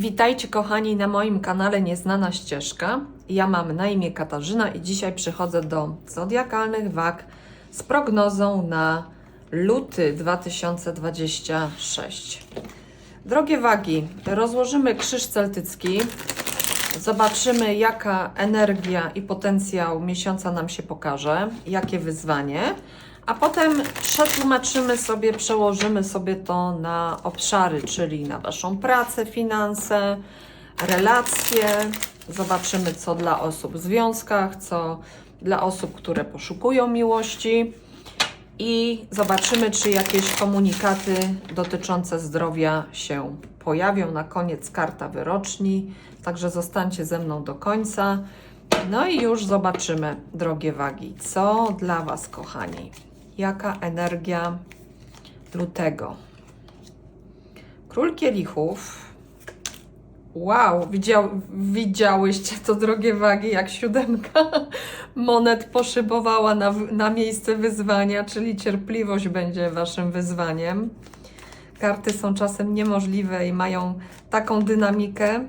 Witajcie kochani na moim kanale Nieznana Ścieżka. Ja mam na imię Katarzyna i dzisiaj przychodzę do zodiakalnych wag z prognozą na luty 2026. Drogie wagi, rozłożymy krzyż celtycki. Zobaczymy, jaka energia i potencjał miesiąca nam się pokaże, jakie wyzwanie, a potem przetłumaczymy sobie, przełożymy sobie to na obszary, czyli na Waszą pracę, finanse, relacje. Zobaczymy, co dla osób w związkach, co dla osób, które poszukują miłości. I zobaczymy, czy jakieś komunikaty dotyczące zdrowia się pojawią. Na koniec karta wyroczni, także zostańcie ze mną do końca. No i już zobaczymy, drogie wagi, co dla Was, kochani. Jaka energia lutego? Król kielichów. Wow, widział, widziałyście to, drogie wagi, jak siódemka monet poszybowała na, na miejsce wyzwania, czyli cierpliwość będzie Waszym wyzwaniem. Karty są czasem niemożliwe i mają taką dynamikę,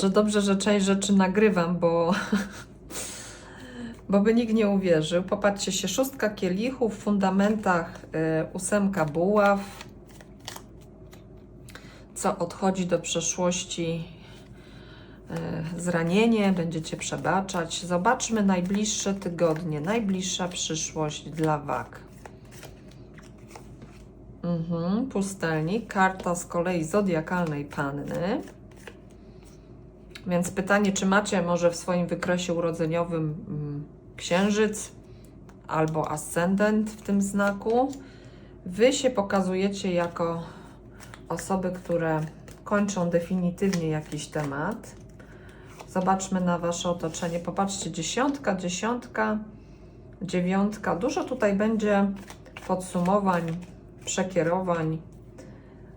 że dobrze, że część rzeczy nagrywam, bo, bo by nikt nie uwierzył. Popatrzcie się, szóstka kielichów, w fundamentach y, ósemka buław, co odchodzi do przeszłości y, zranienie, będziecie przebaczać. Zobaczmy najbliższe tygodnie, najbliższa przyszłość dla wag. Mhm, pustelnik, karta z kolei zodiakalnej panny. Więc pytanie, czy macie może w swoim wykresie urodzeniowym mm, księżyc albo ascendent w tym znaku? Wy się pokazujecie jako osoby, które kończą definitywnie jakiś temat. Zobaczmy na Wasze otoczenie. Popatrzcie, dziesiątka, dziesiątka, dziewiątka. Dużo tutaj będzie podsumowań, przekierowań.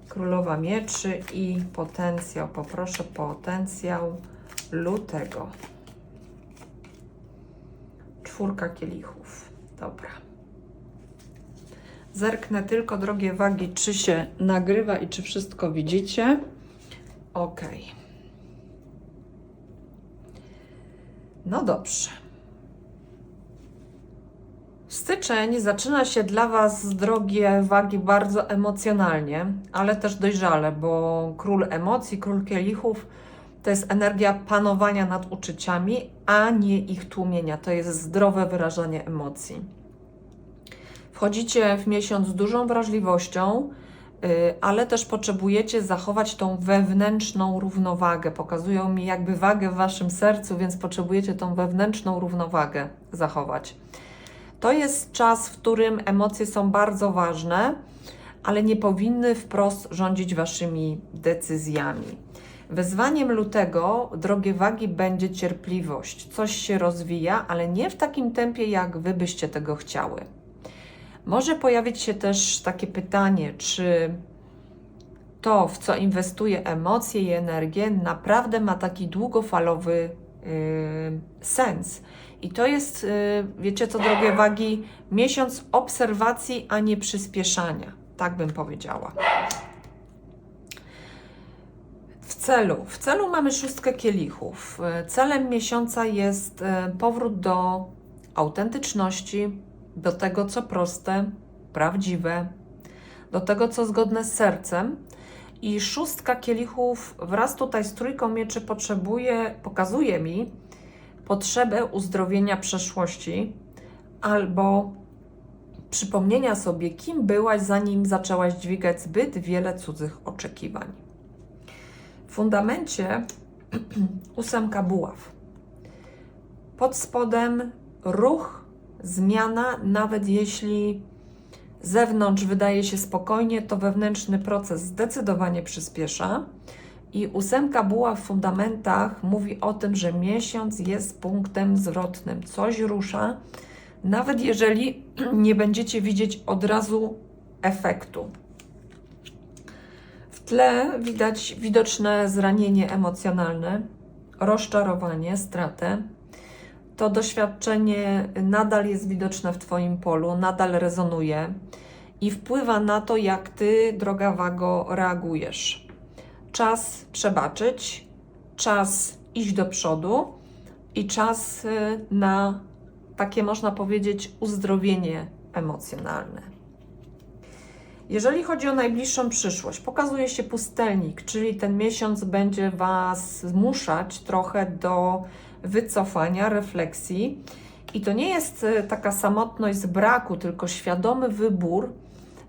Królowa Mieczy i potencjał. Poproszę potencjał lutego. Czwórka kielichów. Dobra. Zerknę tylko, drogie wagi, czy się nagrywa i czy wszystko widzicie. Ok. No dobrze. Styczeń zaczyna się dla Was, drogie wagi, bardzo emocjonalnie, ale też dojrzale, bo król emocji, król kielichów to jest energia panowania nad uczuciami, a nie ich tłumienia. To jest zdrowe wyrażanie emocji. Wchodzicie w miesiąc z dużą wrażliwością, yy, ale też potrzebujecie zachować tą wewnętrzną równowagę. Pokazują mi jakby wagę w Waszym sercu, więc potrzebujecie tą wewnętrzną równowagę zachować. To jest czas, w którym emocje są bardzo ważne, ale nie powinny wprost rządzić waszymi decyzjami. Wyzwaniem lutego, drogie wagi, będzie cierpliwość. Coś się rozwija, ale nie w takim tempie, jak wy byście tego chciały. Może pojawić się też takie pytanie, czy to, w co inwestuje emocje i energię, naprawdę ma taki długofalowy yy, sens. I to jest, yy, wiecie co, drogie wagi, miesiąc obserwacji, a nie przyspieszania. Tak bym powiedziała. Celu. W celu mamy szóstkę kielichów. Yy, Celem miesiąca jest yy, powrót do autentyczności, do tego, co proste, prawdziwe, do tego, co zgodne z sercem. I szóstka kielichów wraz tutaj z trójką mieczy potrzebuje, pokazuje mi potrzebę uzdrowienia przeszłości albo przypomnienia sobie, kim byłaś, zanim zaczęłaś dźwigać zbyt wiele cudzych oczekiwań. Fundamencie ósemka buław. Pod spodem ruch, zmiana, nawet jeśli zewnątrz wydaje się spokojnie, to wewnętrzny proces zdecydowanie przyspiesza. I ósemka buła w fundamentach mówi o tym, że miesiąc jest punktem zwrotnym. Coś rusza, nawet jeżeli nie będziecie widzieć od razu efektu. Tle widać widoczne zranienie emocjonalne, rozczarowanie, stratę. To doświadczenie nadal jest widoczne w Twoim polu, nadal rezonuje i wpływa na to, jak Ty, droga wago, reagujesz. czas przebaczyć, czas iść do przodu i czas y, na takie, można powiedzieć, uzdrowienie emocjonalne. Jeżeli chodzi o najbliższą przyszłość, pokazuje się pustelnik, czyli ten miesiąc będzie Was zmuszać trochę do wycofania, refleksji. I to nie jest y, taka samotność z braku, tylko świadomy wybór,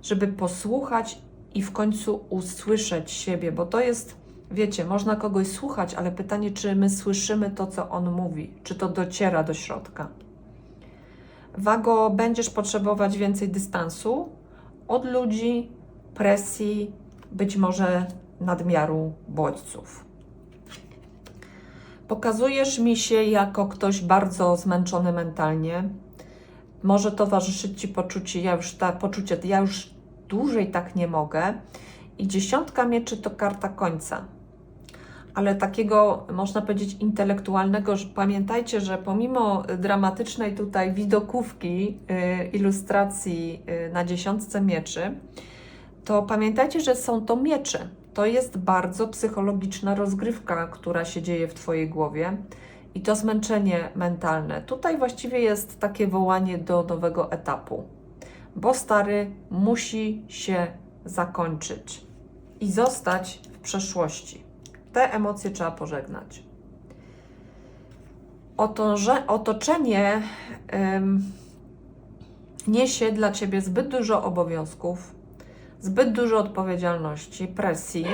żeby posłuchać i w końcu usłyszeć siebie, bo to jest, wiecie, można kogoś słuchać, ale pytanie, czy my słyszymy to, co on mówi, czy to dociera do środka. Wago, będziesz potrzebować więcej dystansu od ludzi, presji, być może nadmiaru bodźców. Pokazujesz mi się jako ktoś bardzo zmęczony mentalnie. Może towarzyszyć ci poczucie, ja już ta, poczucie, ja już dłużej tak nie mogę. I dziesiątka mieczy to karta końca. Ale takiego, można powiedzieć, intelektualnego, pamiętajcie, że pomimo dramatycznej tutaj widokówki, y, ilustracji y, na dziesiątce mieczy, to pamiętajcie, że są to miecze. To jest bardzo psychologiczna rozgrywka, która się dzieje w Twojej głowie i to zmęczenie mentalne. Tutaj właściwie jest takie wołanie do nowego etapu, bo stary musi się zakończyć i zostać w przeszłości. Te emocje trzeba pożegnać. Otoże, otoczenie ym, niesie dla Ciebie zbyt dużo obowiązków, zbyt dużo odpowiedzialności, presji.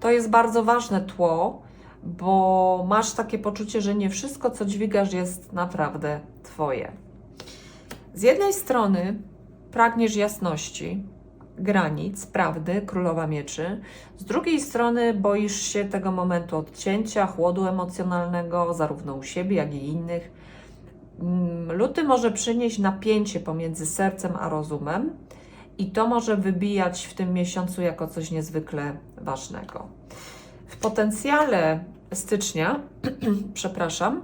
To jest bardzo ważne tło, bo masz takie poczucie, że nie wszystko, co dźwigasz, jest naprawdę Twoje. Z jednej strony pragniesz jasności, granic, prawdy, królowa mieczy. Z drugiej strony boisz się tego momentu odcięcia, chłodu emocjonalnego, zarówno u siebie, jak i innych. Mm, Luty może przynieść napięcie pomiędzy sercem a rozumem i to może wybijać w tym miesiącu jako coś niezwykle ważnego. W potencjale stycznia, przepraszam,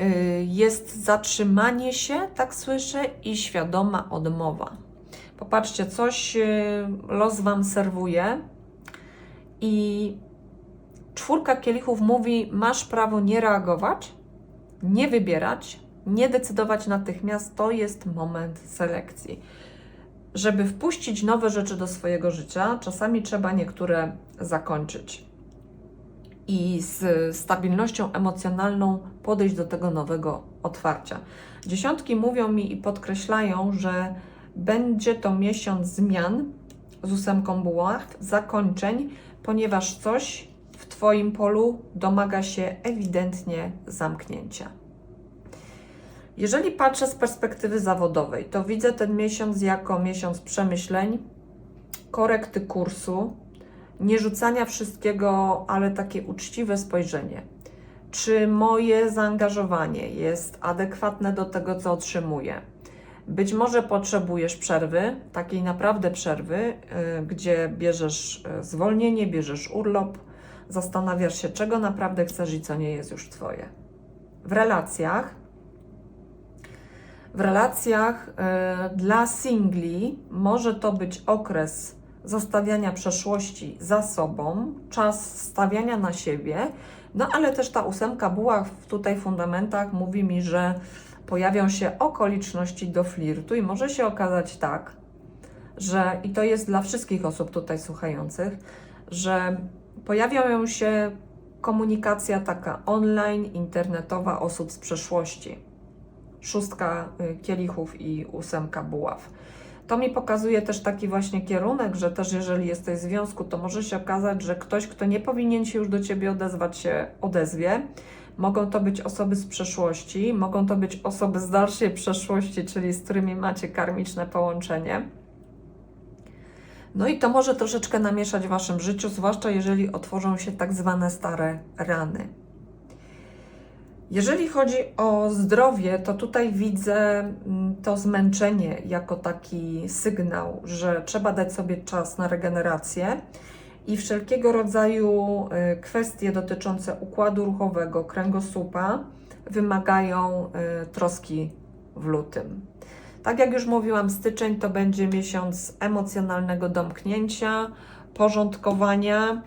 y, jest zatrzymanie się, tak słyszę, i świadoma odmowa. Popatrzcie, coś y, los Wam serwuje i czwórka kielichów mówi: Masz prawo nie reagować, nie wybierać, nie decydować natychmiast. To jest moment selekcji. Żeby wpuścić nowe rzeczy do swojego życia, czasami trzeba niektóre zakończyć i z stabilnością emocjonalną podejść do tego nowego otwarcia. Dziesiątki mówią mi i podkreślają, że będzie to miesiąc zmian z ósemką buław, zakończeń, ponieważ coś w Twoim polu domaga się ewidentnie zamknięcia. Jeżeli patrzę z perspektywy zawodowej, to widzę ten miesiąc jako miesiąc przemyśleń, korekty kursu, nie rzucania wszystkiego, ale takie uczciwe spojrzenie. Czy moje zaangażowanie jest adekwatne do tego, co otrzymuję? Być może potrzebujesz przerwy, takiej naprawdę przerwy, yy, gdzie bierzesz yy, zwolnienie, bierzesz urlop, zastanawiasz się, czego naprawdę chcesz i co nie jest już Twoje. W relacjach, w relacjach yy, dla singli może to być okres zostawiania przeszłości za sobą, czas stawiania na siebie, no ale też ta ósemka buław tutaj fundamentach mówi mi, że pojawią się okoliczności do flirtu i może się okazać tak, że i to jest dla wszystkich osób tutaj słuchających, że pojawiają się komunikacja taka online, internetowa osób z przeszłości. Szóstka y, kielichów i ósemka buław. To mi pokazuje też taki właśnie kierunek, że też jeżeli jesteś w związku, to może się okazać, że ktoś, kto nie powinien się już do ciebie odezwać, się odezwie. Mogą to być osoby z przeszłości, mogą to być osoby z dalszej przeszłości, czyli z którymi macie karmiczne połączenie. No i to może troszeczkę namieszać w waszym życiu, zwłaszcza jeżeli otworzą się tak zwane stare rany. Jeżeli chodzi o zdrowie, to tutaj widzę mm, to zmęczenie jako taki sygnał, że trzeba dać sobie czas na regenerację i wszelkiego rodzaju y, kwestie dotyczące układu ruchowego, kręgosłupa wymagają y, troski w lutym. Tak jak już mówiłam, styczeń to będzie miesiąc emocjonalnego domknięcia, porządkowania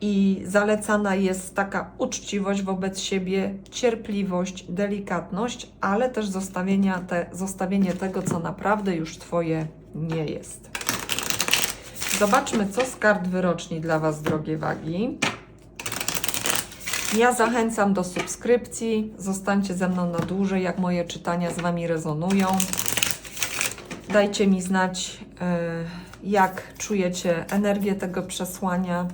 i zalecana jest taka uczciwość wobec siebie, cierpliwość, delikatność, ale też zostawienia te, zostawienie tego, co naprawdę już Twoje nie jest. Zobaczmy, co z kart wyroczni dla Was, drogie wagi. Ja zachęcam do subskrypcji. Zostańcie ze mną na dłużej, jak moje czytania z Wami rezonują. Dajcie mi znać, e, jak czujecie energię tego przesłania.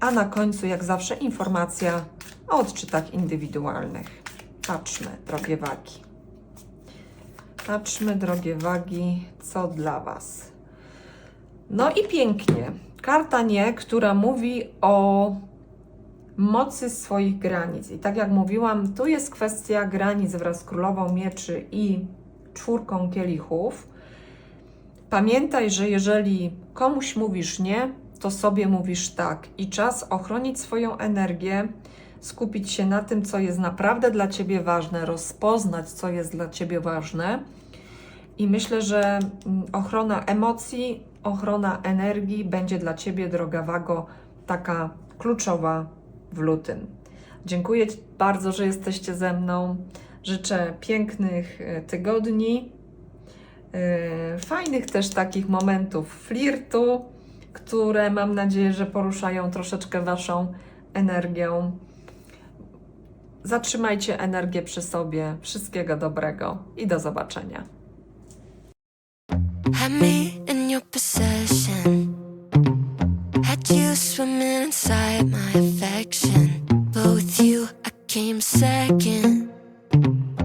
A na końcu, jak zawsze, informacja o odczytach indywidualnych. Patrzmy, drogie wagi. Patrzmy, drogie wagi, co dla Was. No i pięknie. Karta nie, która mówi o mocy swoich granic. I tak jak mówiłam, tu jest kwestia granic wraz z królową mieczy i czwórką kielichów. Pamiętaj, że jeżeli komuś mówisz nie, to sobie mówisz tak. I czas ochronić swoją energię, skupić się na tym, co jest naprawdę dla ciebie ważne, rozpoznać, co jest dla ciebie ważne. I myślę, że mm, ochrona emocji, ochrona energii będzie dla ciebie, droga Wago, taka kluczowa w lutym. Dziękuję bardzo, że jesteście ze mną. Życzę pięknych e, tygodni, e, fajnych też takich momentów flirtu, które mam nadzieję, że poruszają troszeczkę Waszą energią. Zatrzymajcie energię przy sobie. Wszystkiego dobrego i do zobaczenia. Inside my affection. With you, I came second.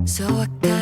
So I cut